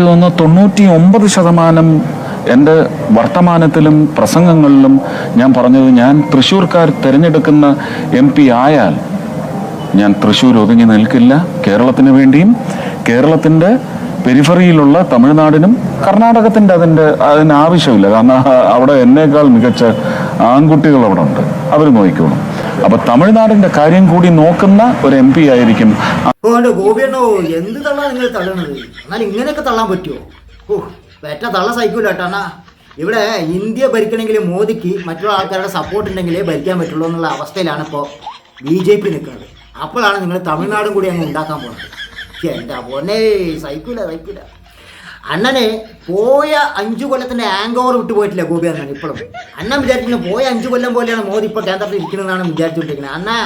തോന്നുന്നു തൊണ്ണൂറ്റി ഒമ്പത് ശതമാനം എന്റെ വർത്തമാനത്തിലും പ്രസംഗങ്ങളിലും ഞാൻ പറഞ്ഞത് ഞാൻ തൃശ്ശൂർക്കാർ തിരഞ്ഞെടുക്കുന്ന എം പി ആയാൽ ഞാൻ തൃശ്ശൂർ ഒതുങ്ങി നിൽക്കില്ല. കേരളത്തിന് വേണ്ടിയും കേരളത്തിന്റെ പെരിഫറിയിലുള്ള തമിഴ്നാടിനും കർണാടകത്തിന്റെ അതിന്റെ അതിന് ആവശ്യമില്ല. കാരണം അവിടെ എന്നേക്കാൾ മികച്ച ആൺകുട്ടികൾ അവിടെ ഉണ്ട്. അവർ നോക്കിക്കോളും. അപ്പോൾ തമിഴ്നാടിന്റെ കാര്യം കൂടി നോക്കുന്ന ഒരു എം പി ആയിരിക്കും. ഗോപിയണ്ണോ എന്ത് തള്ളാ നിങ്ങൾ തള്ളണത്? എന്നാൽ ഇങ്ങനെയൊക്കെ തള്ളാൻ പറ്റുമോ ഓ പെറ്റ തള്ള സഹിക്കൂല ഏട്ടാ ഇവിടെ ഇന്ത്യ ഭരിക്കണമെങ്കിൽ മോദിക്ക് മറ്റുള്ള ആൾക്കാരുടെ സപ്പോർട്ട് ഉണ്ടെങ്കിലേ ഭരിക്കാൻ പറ്റുള്ളൂ എന്നുള്ള അവസ്ഥയിലാണ് ഇപ്പോൾ ബി ജെ പി നിൽക്കുന്നത്. അപ്പോഴാണ് നിങ്ങൾ തമിഴ്നാടും കൂടി അങ്ങ് ഉണ്ടാക്കാൻ പോകുന്നത്. എന്റെ പൊന്നെ സഹിക്കൂല സഹിക്കൂല. അണ്ണനെ പോയ അഞ്ചു കൊല്ലത്തിന്റെ ആങ്കോർ വിട്ടു പോയിട്ടില്ല ഗോപി അണ്ണൻ ഇപ്പോഴും. അണ്ണൻ വിചാരിക്കുന്നത് പോയ അഞ്ചു കൊല്ലം പോലെയാണ് മോദി ഇപ്പോൾ കേന്ദ്രത്തിൽ ഇരിക്കുന്നതെന്നാണ് വിചാരിച്ചുകൊണ്ടിരിക്കുന്നത്. അണ്ണാ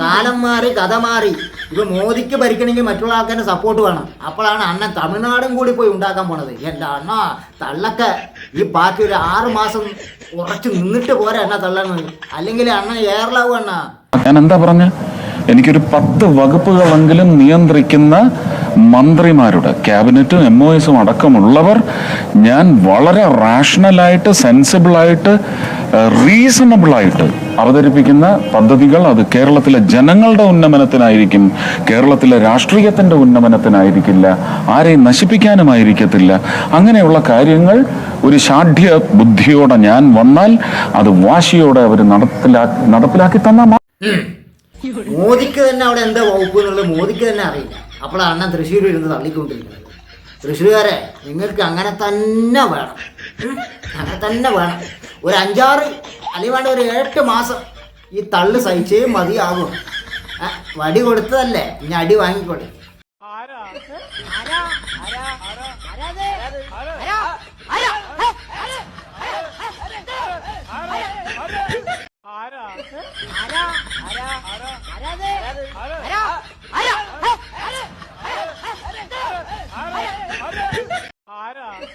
കാലം മാറി കഥ മാറി. ഇപ്പൊ മോദിക്ക് ഭരിക്കണമെങ്കിൽ മറ്റുള്ള ആൾക്കാരുടെ സപ്പോർട്ട് വേണം. അപ്പോഴാണ് അണ്ണൻ തമിഴ്നാടും കൂടി പോയി ഉണ്ടാക്കാൻ പോണത്. എന്റെ അണ്ണ തള്ളക്ക ഈ പാർട്ടി ഒരു ആറ് മാസം ഉറച്ചു നിന്നിട്ട് പോരാ അണ്ണ തള്ളണത് അല്ലെങ്കിൽ അണ്ണൻ ഏറലാവും അണ്ണ. ഞാൻ എന്താ പറഞ്ഞ? എനിക്കൊരു പത്ത് വകുപ്പുകളെങ്കിലും നിയന്ത്രിക്കുന്ന മന്ത്രിമാരുടെ ക്യാബിനറ്റും എം ഒ എസും അടക്കമുള്ളവർ ഞാൻ വളരെ റാഷണലായിട്ട് സെൻസിബിളായിട്ട് റീസണബിളായിട്ട് അവതരിപ്പിക്കുന്ന പദ്ധതികൾ അത് കേരളത്തിലെ ജനങ്ങളുടെ ഉന്നമനത്തിനായിരിക്കും കേരളത്തിലെ രാഷ്ട്രീയത്തിന്റെ ഉന്നമനത്തിനായിരിക്കില്ല ആരെയും നശിപ്പിക്കാനുമായിരിക്കത്തില്ല. അങ്ങനെയുള്ള കാര്യങ്ങൾ ഒരു ഷാഠ്യ ബുദ്ധിയോടെ ഞാൻ വന്നാൽ അത് വാശിയോടെ അവർ നടപ്പിലാക്കി നടപ്പിലാക്കി തന്നാൽ മോദിക്ക് തന്നെ അവിടെ എന്താ വകുപ്പ് എന്നുള്ളത്? മോദിക്ക് തന്നെ അറിയില്ല. അപ്പോഴാണ് അണ്ണൻ തൃശ്ശൂർ ഇരുന്ന് തള്ളിക്കൊണ്ടിരിക്കുന്നത് തൃശ്ശൂരുകാരെ നിങ്ങൾക്ക് അങ്ങനെ തന്നെ വേണം? അങ്ങനെ തന്നെ വേണം ഒരു അഞ്ചാറ് അല്ലെങ്കിൽ വേണ്ട ഒരു എട്ട് മാസം ഈ തള്ള് സഹിച്ചേ മതിയാകും വടി കൊടുത്തതല്ലേ ഇനി അടി വാങ്ങിക്കോട്ടെ ആരാ